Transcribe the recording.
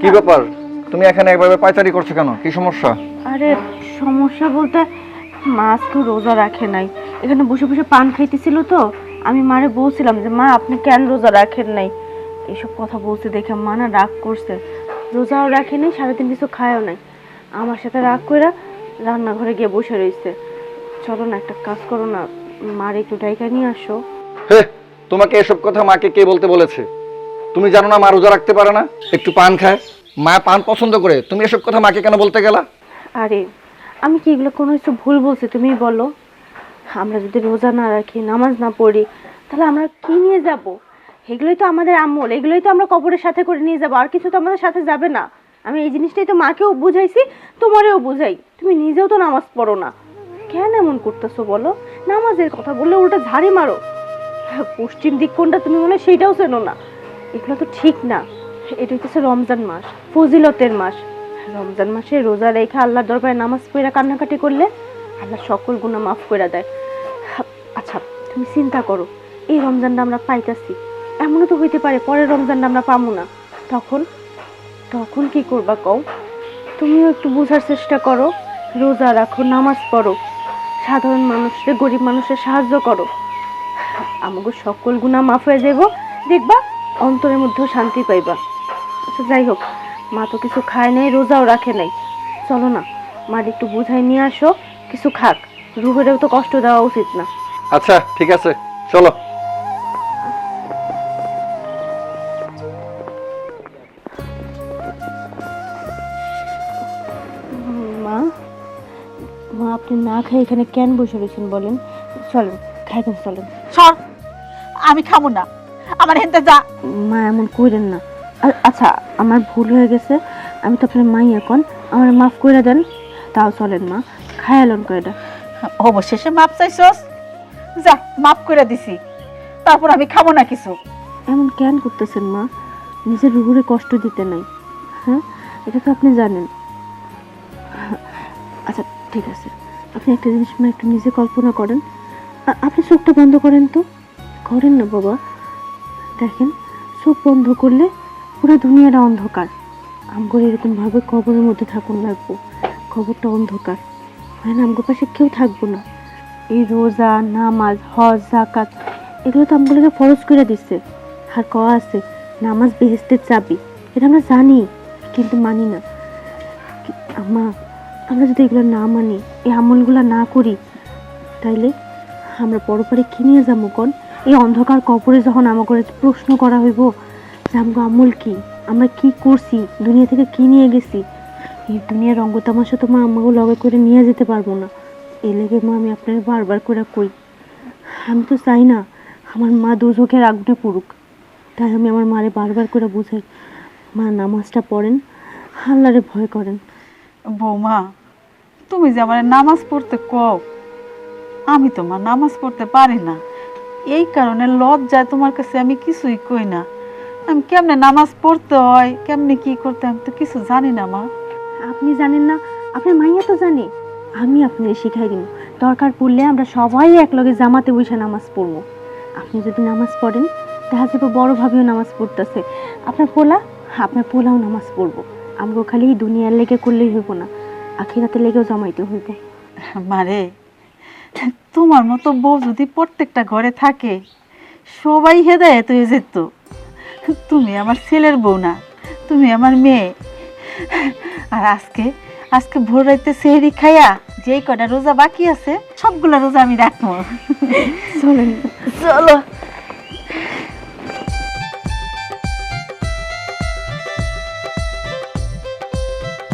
কি ব্যাপার? তুমি এখানে এভাবে পায়চারি করছ কেন? কি সমস্যা? আরে সমস্যা বলতে মা আজকে রোজা রাখে নাই। এখানে বসে বসে পান খাইতেছিল তো। আমি মারে বলছিলাম যে মা আপনি কেন রোজা রাখেন নাই? এইসব কথা বলতে দেখে মা না রাগ করছে। রোজাও রাখে নাই সারাদিন কিছু খায়ও নাই। আমার সাথে রাগ করে রান্নাঘরে গিয়ে বসে রয়েছে চলো না একটা কাজ করো না। মার একটু ডাইকা নিয়ে আসো। হে তোমাকে এসব কথা মাকে কে বলতে বলেছে? তুমি জানো না মা রোজা রাখতে পারে না? একটু পান খায়। মা পান পছন্দ করে। তুমি এসব কথা মাকে কেন বলতে গেলা? আরে, আমি কি এগুলো কোনো কিছু ভুল বলছি তুমি বলো। আমরা যদি রোজা না রাখি, নামাজ না পড়ি, তাহলে আমরা কি নিয়ে যাব? এগুলোই তো আমাদের আমল, এগুলোই তো আমরা কবরের সাথে করে নিয়ে যাব, আর কিছু তো আমাদের সাথে যাবে না। আমি এই জিনিসটাই তো মাকেও বুঝাইছি, তোমারেও বুঝাই। তুমি নিজেও তো নামাজ পড়ো না। কেন এমন করতেছো বলো? নামাজের কথা বললে উল্টা ঝাড়ি মারো। পশ্চিম দিক কোনটা তুমি মনে হয় সেইটাও চেনো না। এগুলো তো ঠিক না। এটা হচ্ছে রমজান মাস, ফজিলতের মাস। রমজান মাসে রোজা রেখে আল্লাহর দরবারে নামাজ পড়ে, কান্নাকাটি করলে আল্লাহ সকল গুনাহ মাফ করে দেয়। আচ্ছা তুমি চিন্তা করো, এই রমজানটা আমরা পাইতাছি। এমনও তো হইতে পারে পরের রমজানটা আমরা পাবো না। তখন তখন কি করবা কও? তুমিও একটু বোঝার চেষ্টা করো, রোজা রাখো, নামাজ পড়ো। সাধারণ মানুষের গরিব মানুষের সাহায্য করো। আমাকে সকল গুণা মাফ হয়ে যাব দেখবা অন্তরের মধ্যেও শান্তি পাইবা। আচ্ছা যাই হোক মা তো কিছু খায় নাই রোজাও রাখে নাই। চলো না মার একটু বুঝাই নিয়ে আসো কিছু খাক। রুহেরও তো কষ্ট দেওয়া উচিত না। আচ্ছা ঠিক আছে চলো। মা মা আপনি না খাই এখানে কেন বসে রয়েছেন বলেন? চলেন খাইতেন চলেন। সর আমি খাব না। আমার হেনতে যা। মা এমন করেন না। আচ্ছা আমার ভুল হয়ে গেছে। আমি তো আপনার মাই এখন। আমার মাফ করে দেন। তাও চলেন মা। খায়ালন করে দেন অবশেষে মাপ চাইছস? যা মাপ করে দিছি। তারপর আমি খাব না কিছু। এমন কেন করতেছেন মা? নিজের রুহুরে কষ্ট দিতে নাই। হ্যাঁ? এটা তো আপনি জানেন। আচ্ছা ঠিক আছে। আপনি একটা জিনিস মা একটু নিজে কল্পনা করেন। আপনি চোখটা বন্ধ করেন তো। করেন না বাবা। দেখেন চোখ বন্ধ করলে পুরো দুনিয়াটা অন্ধকার। আমগর এরকম ভাবে কবরের মধ্যে থাকুন লাগবো কবরটা অন্ধকার। হয় আমগোর পাশে কেউ থাকব না। এই রোজা, নামাজ, হজ জাকাত এগুলো তো আমগুলোকে ফরজ করে দিচ্ছে আর কওয়া আছে? নামাজ বেহেস্তের চাবি। এটা আমরা জানি, কিন্তু মানি না। আমা আমরা যদি এগুলো না মানি, এই আমলগুলো না করি, তাইলে আমরা পরপরে কি নিয়ে যাব কোন? এই অন্ধকার কবরে যখন আমাকে প্রশ্ন করা হইব যে আমগো আমল কি? আমরা কি করছি? দুনিয়া থেকে কি নিয়ে গেছি? এই দুনিয়ার রঙ্গ তামাশা তো মা আমাকে লগে করে নিয়ে যেতে পারব না। এ লেগে মা আমি আপনার বারবার করে কই, আমি তো চাই না আমার মা দুচোখের আগুনে পড়ুক। তাই আমি আমার মারে বারবার করে বুঝাই, মা নামাজটা পড়েন, আল্লাহরে ভয় করেন। বৌমা, তুমি যে আমার নামাজ পড়তে কও, আমি তোমার নামাজ পড়তে পারি না। এই কারণে লজ্জায় তোমার কাছে আমি কিছুই কই না। আমি কেমনে নামাজ পড়তে হয় কেমনে কি করতে হয় আমি তো কিছু জানি না মা। আপনি জানেন না আপনার মাইয়া তো জানে। আমি আপনার শিখাই দিব। দরকার পড়লে আমরা সবাই একলগে জামাতে বসে নামাজ পড়ব। আপনি যদি নামাজ পড়েন দেখা যাবে বড় ভাবেও নামাজ পড়তেছে। আপনার পোলা আপনার পোলাও নামাজ পড়ব। আমগো খালি এই দুনিয়ার লেগে করলেই হইব না। আখিরাতে লেগেও জমাইতে হইব। মারে তোমার মতো বউ যদি প্রত্যেকটা ঘরে থাকে সবাই হেদায়ত হয়ে যেত। তুমি আমার ছেলের বউ না তুমি আমার মেয়ে। আর আজকে আজকে ভোর রাইতে সেহরি খাইয়া যেই কটা রোজা বাকি আছে সবগুলা রোজা আমি রাখব। চলো চলো।